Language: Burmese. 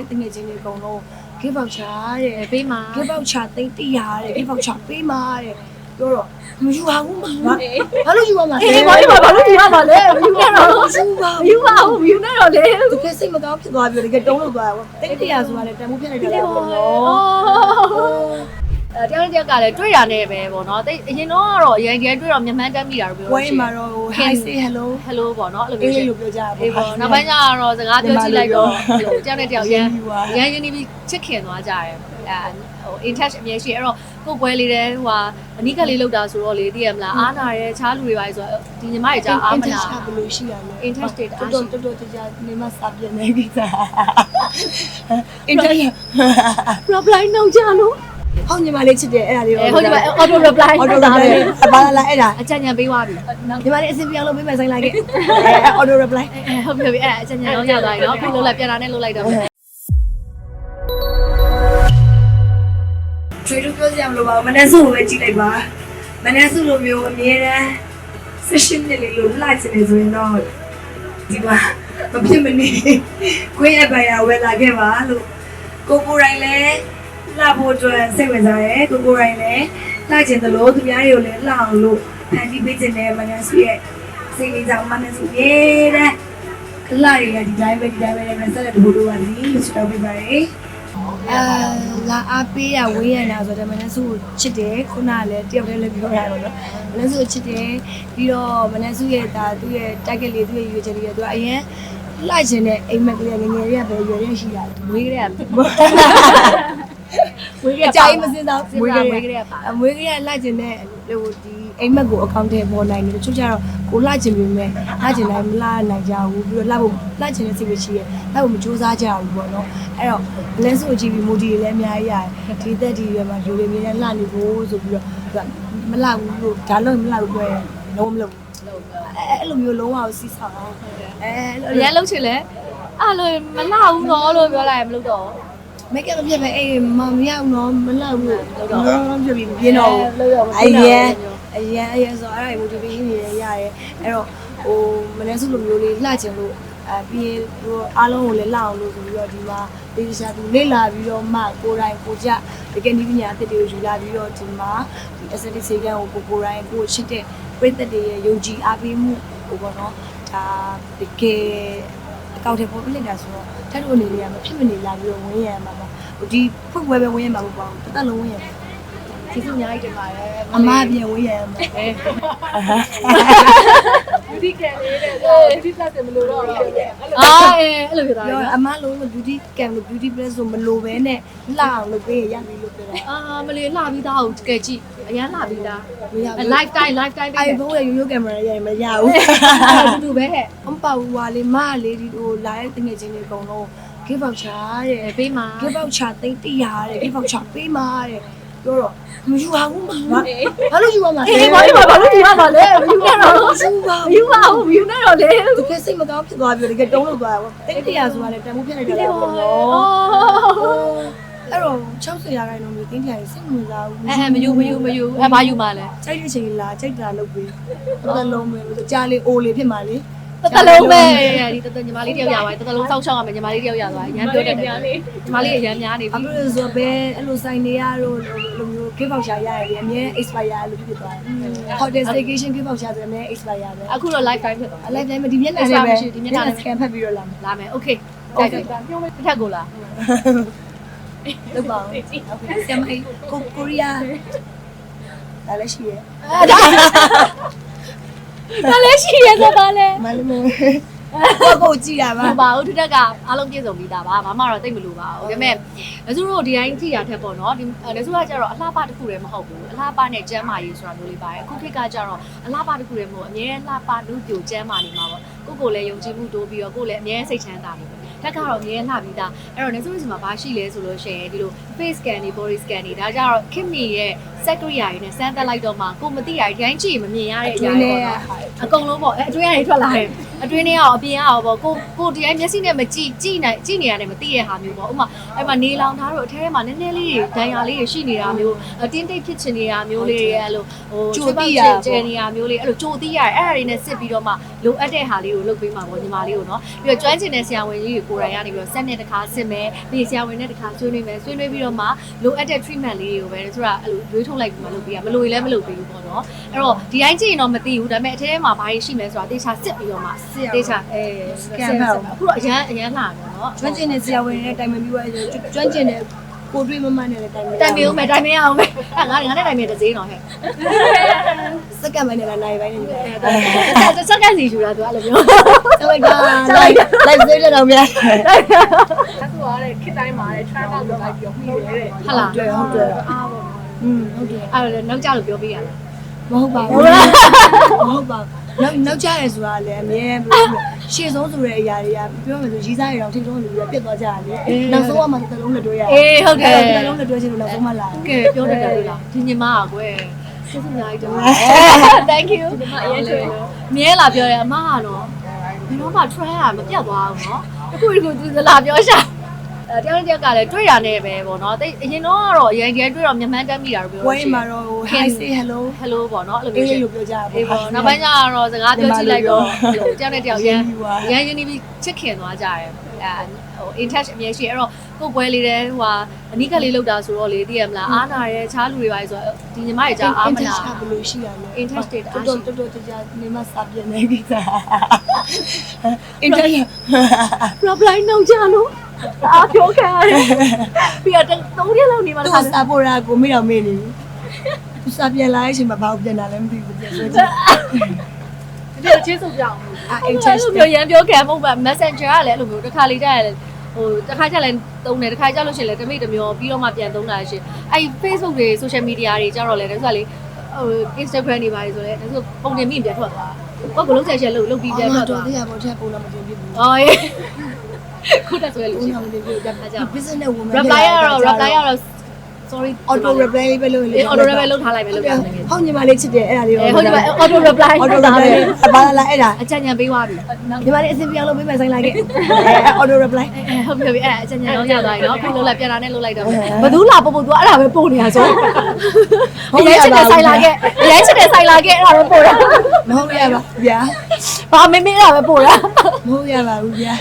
တဲ့တငယ်ချင်းတွေအကုန်လုံး give voucher တဲ့ပေးမှာ give voucher သိန်း100တဲ့ give voucher ပေးမှာတဲ့ပြောတော့မယူပါဘူးမှာဘာလို့ယူရမှာလဲအေးဘာလို့ဘာလို့ဒီမှာပါလဲမယူနဲ့တော့ယူပါမယူပါဘူးမယူနဲ့တော့လေတကယ်စိတ်မကောင်းဖြစ်သွားပြီးတော့တကယ်တုံးလို့သွားတာပေါ့သိန်း100ဆိုတာလည်းတန်ဖိုးဖြစ်လိုက်တယ်ပေါ့နော် အဲတယောက်တစ်ယောက်ကလည်းတွေ့ရနေပဲပေါ့နော်တိတ်အရင်တော့ကတော့အရင်တည်းတွေ့တော့မြန်မာတက်မိတာလို့ပြောဝိုင်းမှာတော့ hi say hello hello ပေါ့နော်အဲ့လိုအေးမျိုးရှိလို့ပြောကြတာအေးပေါ့ပေါ့နောက်ပိုင်းကျတော့စကားပြောကြည့်လိုက်တော့ဟိုတယောက်နဲ့တယောက်ရန်ယူပါရန်ရင်းနေပြီးချစ်ခင်သွားကြတယ်အဲဟို in touch အမြဲရှိအဲ့တော့ကိုယ်ပွဲလေးတဲ့ဟိုဟာအနိကလေးလောက်တာဆိုတော့လေသိရမလားအားနာရဲချားလူတွေပါဆိုတော့ဒီညီမတွေကြာအားမနာဘယ်လိုရှိရလဲ Interest တွေအားရှိတော်တော်တော်တော်ကြာနေမစပြနေကိစ္စ interest reply နှုတ်ကြလို့ ဟောညီမလေးချစ်တယ်အဲ့ဒါလေးအဲဟုတ်ဒီမှာ auto reply အော်နှုတိုတ်ရတာပပဲလိုင်းဘာလာလာအဲ့ဒါအကြံဉာဏ်ပေးသွားပြီညီမလေးအစီအပြောင်းလုပ်ပေးမယ်ဆိုင်လိုက်ခဲ့အော်တို reply အဲဟုတ်ပြီဟုတ်ပြီအဲ့အကြံဉာဏ်တော့ရသွားပြီနော်ခုလုံးလိုက်ပြန်လာနဲ့လုံးလိုက်တော့မယ်ထွေးတို့ပြောစရာမလိုပါဘူးမနေ့စုကိုပဲကြည့်လိုက်ပါမနေ့စုလိုမျိုးအမြဲတမ်း session နဲ့လေးလို့လှချင်နေဆိုရင်တော့ဒီမှာမဖြစ်မနေကိုယ့်ရဲ့ဘာယာဝယ်လာခဲ့ပါလို့ကိုကိုယ်တိုင်လည်း လှဖို့အတွက်စိတ်ဝင်စားတယ်ကိုကိုယ်တိုင်လည်းလှချင်တယ်လို့သူများတွေကိုလည်းလှအောင်လို့ဖန်တီးပေးခြင်းနဲ့မနေ့စုရဲ့စိတ်လေးကြောင့်မနေ့စုရေးတဲ့လှရည်ကဒီတိုင်းပဲဒီတိုင်းပဲလည်းဆက်လက်တဖို့လိုပါလိမ့်လို့ပြောပြပါတယ်အာလာအားပေးရဝေးရနာဆိုတော့မနေ့စုကိုချစ်တယ်ခုနကလည်းတယောက်တည်းလည်းပြောရတော့နော်မနေ့စုကိုချစ်တယ်ပြီးတော့မနေ့စုရဲ့ဒါသူ့ရဲ့ target လေးသူ့ရဲ့ရွေးချယ်လေးတွေသူကအရင်လှချင်တဲ့အိမ်မက်ကလေးငယ်ငယ်လေးကပဲရွယ်ရရှိတာမွေးကလေးက မွေးကလေးအကြိုက်မစင်တော့မွေးကလေးမွေးကလေးကပါအမွေးကလေးကလှချင်တဲ့ဟိုဒီအိမ်မက်ကိုအကောင့်ထဲပေါ်နိုင်တယ်တချို့ကျတော့ကိုလှချင်ပြီမဲ့လှချင်တိုင်းမလှနိုင်ကြဘူးပြီးတော့လှဖို့လှချင်တဲ့စိတ်ပဲရှိရဲလှဖို့မကြိုးစားကြဘူးပေါ့နော်အဲ့တော့လဲဆိုကြည့်ပြီးမိုဒီတွေလည်းအများကြီးရတယ်ဒီသက်ဒီရွယ်မှာလူတွေများလှနေဖို့ဆိုပြီးတော့မလှဘူးလို့ဒါလုံးမလှဘူးပြောရင်လုံးမလုပ်ဘူးအဲ့လိုမျိုးလုံးဝစီးဆောင်အောင်အဲအရင်လှုပ်ချင်လဲအဲ့လိုမလှဘူးတော့လို့ပြောလိုက်ရင်မလုပ်တော့ မိတ်ကပ်ပြက်ပဲအေးမမရဘူးနော်မလှဘူးလို့တော့ပြပြီးပြင်းတော့လို့ရအရင်အရင်အရင်ဆိုအဲ့ဒါ motivation တွေရရတယ်အဲ့တော့ဟိုမနေ့စုလိုမျိုးလေးလှချင်လို့အပြီးရင်ဟိုအားလုံးကိုလည်းလှအောင်လို့ဆိုပြီးတော့ဒီမှာဒေသရှာသူလေ့လာပြီးတော့မှကိုယ်တိုင်ကိုကြတကယ်နည်းပညာအသစ်တွေကိုယူလာပြီးတော့ဒီမှာဒီ aesthetic စေကံကိုကိုကိုယ်တိုင်ကိုချစ်တဲ့ပြည်သက်တွေရဲ့ယုံကြည်အားပေးမှုဟိုပေါ့နော်ဒါတကယ် အကောင့်ထဲပေါ်ပြလိုက်တာဆိုတော့ထပ်လို့အနေနဲ့ကမဖြစ်မနေလာပြီးတော့ဝင်းရမှာပါဟိုဒီဖွင့်ပွဲပဲဝင်းရမှာမဟုတ်ပါဘူးတစ်သက်လုံးဝင်းရမှာကျေးဇူးအများကြီးတင်ပါတယ်အမပြန်ဝေးရမှာ ဒီကဲလေးတဲ့ဒီပလတ်တယ်မလို့တော့အာအဲအဲ့လိုဖြစ်သွားပြီပြောနော်အမလုံးလို့ beauty cam လို့ beauty plus ဆိုမလိုပဲနဲ့လှအောင်လုပ်ပေးရပြီလို့ပြောတာအာမလေးလှပြီးသားကိုတကယ်ကြည့်အရင်လှပြီးသား မရအဘူး live time live time အိုင်ဖုန်းရဲ့ရိုးရိုးကင်မရာရရင်မရဘူးအဲ့တူတူပဲဟဲ့အမပါဘူးဟာလေမလေးဒီဟိုလာတဲ့တငယ်ချင်းတွေအကုန်လုံး give voucher တဲ့ ပေးမှာ give voucher သိန်း100တဲ့ give voucher ပေးမှာတဲ့ ပြောတော့မယူပါဘူးမှာဘာလို့ယူရမှာလဲအေးဘာလို့ဘာလို့ဒီမှာပါလဲမယူနဲ့တော့ယူပါမယူပါဘူးမယူနဲ့တော့လေတကယ်စိတ်မကောင်းဖြစ်သွားပြီးတော့တကယ်တုံးလို့သွားတာပေါ့သိန်း100ဆိုတာလည်းတန်ဖိုးဖြစ်လိုက်တယ်ပေါ့နော်အဲ့တော့60ရာခိုင်နှုန်းမျိုးတင်းကြရင်စိတ်ဝင်စားဘူးအဲမယူမယူမယူအဲဘာယူမှာလဲကြိုက်တဲ့ချိန်လာကြိုက်တာလုပ်ပြီးတစ်သက်လုံးပဲကြားလေးအိုလေးဖြစ်မှာလေ တတလုံးပဲဒီတတညီမလေးတယောက်ရပါတယ်တတလုံးစောက်ရှောက်ရမယ်ညီမလေးတယောက်ရသွားရမ်းပြောတတ်တယ်ညီမလေးအရမ်းများနေဘာပြီလို့လဲဆိုတော့ဘယ်အဲ့လိုဆိုင်နေရတော့လိုမျိုး give voucher ရတယ်အမြဲ expire လို့ဖြစ်သွားတယ် hotel staycation give voucher ဆိုရင်အမြဲ expire ပဲအခုတော့ live time ဖြစ်သွားအလိုက်တိုင်းမှာဒီမျက်နှာလေးပဲဒီမျက်နှာ scan ဖတ်ပြီးတော့လာမယ်လာမယ် okay တိုက်တယ်တစ်ထက်ကိုလားလုပ်ပါဦးဆရာမကြီးကိုကိုရီးယားဒါလည်းရှိရဲ့ ဒါလည်းရှိရသပါလဲမလေးမကိုကိုကြည့်တာပါမပါဘူးတစ်ထက်ကအားလုံးပြည့်စုံပြီးသားပါဘာမှတော့တိတ်မလို့ပါဘူးဒါပေမဲ့လက်စုတို့ဒီတိုင်းကြည့်ရထက်ပေါ့နော်ဒီလက်စုကကျတော့အလှပတစ်ခုတည်းမဟုတ်ဘူးအလှပနဲ့ကျမ်းမာရေးဆိုတာမျိုးလေးပါတယ်အခုခေတ်ကကျတော့အလှပတစ်ခုတည်းမဟုတ်အများလှပလူပြိုကျမ်းမာနေမှာပေါ့ကိုကိုလည်းယုံကြည်မှုတိုးပြီးတော့ကိုလည်းအများစိတ်ချမ်းသာနေတ ယ်တက်ကတော့အများလှပြီးသားအဲ့တော့လက်စုတို့စီမှာဘာရှိလဲဆိုလို့ရှိရင်ဒီလို face scan တွေ body scan တွေဒါကြတော့ခင်မီရဲ့ secret ရာတွေနဲ့စမ်းတက်လိုက်တော့မှကိုမသိရတဲ့တိုင်းကြည့်မမြင်ရတဲ့အရာတွေပေါ့နော်အကုန်လုံးပေါ့အဲအတွင်းကနေထွက်လာတယ်အတွင်းထဲကတော့အပြင်ကတော့ပေါ့ကိုကိုဒီတိုင်းမျက်စိနဲ့မကြည့်ကြည့်နိုင်ကြည့်နေရတယ်မသိတဲ့ဟာမျိုးပေါ့ဥပမာအဲ့မှာနေလောင်ထားတော့အထဲထဲမှာနည်းနည်းလေးဒဏ်ရာလေးတွေရှိနေတာမျိုးအတင်းတိတ်ဖြစ်ချင်နေတာမျိုးလေးတွေအဲ့လိုဟိုကျဲနေတာမျိုးလေးအဲ့လိုကြိုတီးရတယ်အဲ့ဒါတွေနဲ့စစ်ပြီးတော့မှ လိုအပ်တဲ့ဟာလေးကိုလုပ်ပေးမှာပေါ့ညီမလေးကိုနော်ပြီးတော့ကျွမ်းကျင်တဲ့ဆရာဝန်ကြီးတွေကိုယ်တိုင်ကနေပြီးတော့ဆက်နဲ့တစ်ခါစစ်မယ်ပြီးဆရာဝန်နဲ့တစ်ခါဆွေးနွေးမယ်ဆွေးနွေးပြီးတော့မှလိုအပ်တဲ့ treatment လေးတွေကိုပဲဆိုတာအဲ့လိုရွေးထုတ်လိုက်ပြီးမှလုပ်ပေးရမလို့လည်းမလုပ်ပေးဘူးပေါ့နော်အဲ့တော့ဒီတိုင်းကြည့်ရင်တော့မသိဘူးဒါပေမဲ့အထဲထဲမှာဘာတွေရှိမလဲဆိုတာတေချာစစ်ပြီးတော့မှတေချာအဲအခုတော့အရန်အရန်လာတယ်နော်ကျွမ်းကျင်တဲ့ဆရာဝန်တွေနဲ့တိုင်ပင်ပြီးသွားတယ်ကျွမ်းကျင်တဲ့ ကိုတွေးမမနဲ့လည်းတိုင်ပင်တိုင်မအောင်မယ်တိုင်မအောင်မယ်အဲငါငါနဲ့တိုင်မတဲ့ဈေးတော့ဟဲ့စက္ကန့်ပိုင်းနဲ့လည်းနိုင်ပိုင်းနဲ့လည်းအဲစက္ကန့်စီယူတာသူအဲ့လိုမျိုးကျောက်လိုက်တာလိုက်လိုက်သေးတယ်တော့ဗျာသူကလည်းခစ်တိုင်းမှာလည်း try out လုပ်လိုက်ပြီးတော့ပြီးတယ်တဲ့ဟုတ်လားဟုတ်တယ်ဟုတ်တယ်အားပေါ့နော်อืมဟုတ်တယ်အဲ့တော့နောက်ကြလို့ပြောပြရလားမဟုတ်ပါဘူးမဟုတ်ပါဘူး နောက်နောက်ကြရဲဆိုတာလည်းအမြဲရှေ့ဆုံးဆိုတဲ့အရာတွေကပြောမယ်ဆိုရီးစားရအောင်ထိတ်ဆုံးလူတွေကပြတ်သွားကြတယ်လေနောက်ဆုံးကမှတစ်လုံးနဲ့တွဲရတယ် အေးဟုတ်တယ် တစ်လုံးနဲ့တွဲချင်လို့နောက်ဆုံးမှလာ ကဲပြောတတ်တယ်လားဒီညီမอ่ะကွယ်ကျေးဇူးများကြီးတော့ Thank you ဒီမအရင်ချွေမြဲလာပြောတယ်အမကတော့ဘယ်တော့မှ try ရမပြတ်သွားဘူးเนาะအခုဒီကိုသူလာပြောရှာ အဲတယောက်နဲ့တယောက်ကလည်းတွေ့တာနဲ့ပဲပေါ့နော်တိတ်အရင်တော့ကတော့အရင်တည်းတွေ့တော့မျက်မှန်တက်မိတာလို့ပြောဝိုလို့င်းရှိမှာတော့ hi say hello hello ပေါ့နော်အဲ့လိုအေးမျိုးရှိ လို့ပြောကြတာအေးပေါ့နောက်ပိုင်းကျတော့စကားပြောကြည့်လိုက်တော့ဟိုတယောက်နဲ့တယောက်ရန်ရန်ယူနီပြီးချစ်ခင်သွားကြတယ်အဲဟို in touch အမြဲရှိအဲ့တော့ကိုယ်ပွဲလေးတဲ့ဟိုဟာအနိကလေးလောက်တာဆိုတော့လေသိရမလားအားနာရဲခြားလူတွေပါလေဆိုတော့ဒီညီမတွေကြာအားမနာ ဘယ်လိုရှိရလဲ Intense တွေတအားရှိ တော်တော်တော်ကြာနေမှာစပြနေကိစ္စ interest problem နောက်ကြလို့ အားပြောခံရတယ်ပြီးတော့သုံးရက်လောက်နေမှသူလည်းစာပေါ်တာကိုမေ့တော့မေ့နေပြီသူစာပြန်လာတဲ့အချိန်မှာဘာကိုပြန်လာလဲမသိဘူးပြန်ဆွဲကြည့်ဒီချင်းစုပြအောင်လို့အာ အဲ့ interest လိုမျိုးရန်ပြောခံမဟုတ်ပါ messenger ကလည်းအဲ့လိုမျိုးတစ်ခါလေကြာရတယ်ဟိုတစ်ခါကျလည်းသုံးတယ်တစ်ခါကျလို့ရှိရင်လည်းတမိတ်တစ်မျိုးပြီးတော့မှပြန်သုံးတာရှင်အဲ့ Facebook တွေ social media တွေကြတော့လေဒါဆိုလေဟို Instagram တွေပါလေဆိုလေဒါဆိုပုံတင်မိပြန်ထွက်သွားကိုကလုံးဆက်ချက်လို့လုပ်ပြီးပြန်အော်ထွက်တော်သွားတရားပေါ်ထက်ပုံတော့မတင်ပြဘူး အော်ရေ ခုတက်ဆွဲလို့ဦးရှိနာမတင်ပြဘူးဒါအဲ့ကြောင့် business woman reply ရတော့ reply ရတော့ sorry auto reply ပဲလို့လေအေး auto reply လုပ်ထားလိုက်မယ်လုပ်ထားလိုက်မယ်ဟုတ်ညီမလေးချစ်တယ်အဲ့ဒါလေးအေးဟုတ်တယ် auto reply auto လုပ်ထား reply မယ်အပါလာအဲ့ဒါအကြံဉာဏ်ပေးသွားပြီညီမလေးအစီအပြောင်းလုပ်ပေးမယ်ဆိုင်လိုက်ခဲ့ auto reply အဲဟုတ်ပြီဟုတ်ပြီအဲအကြံဉာဏ်တော့ရသွားပြီနော်ခုလုံးလိုက်ပြန်လာနဲ့လုံးလိုက်တော့ဘသူလာပို့ပို့သူအဲ့ဒါပဲပို့နေတာဆိုအရင်ချစ်တဲ့ဆိုင်လာခဲ့အရင်ချစ်တဲ့ဆိုင်လာခဲ့အဲ့ဒါပဲပို့တာမဟုတ်ရပါဗျာဘာမင်းမင်းအဲ့ဒါပဲပို့တာမဟုတ်ရပါဘူးဗျာ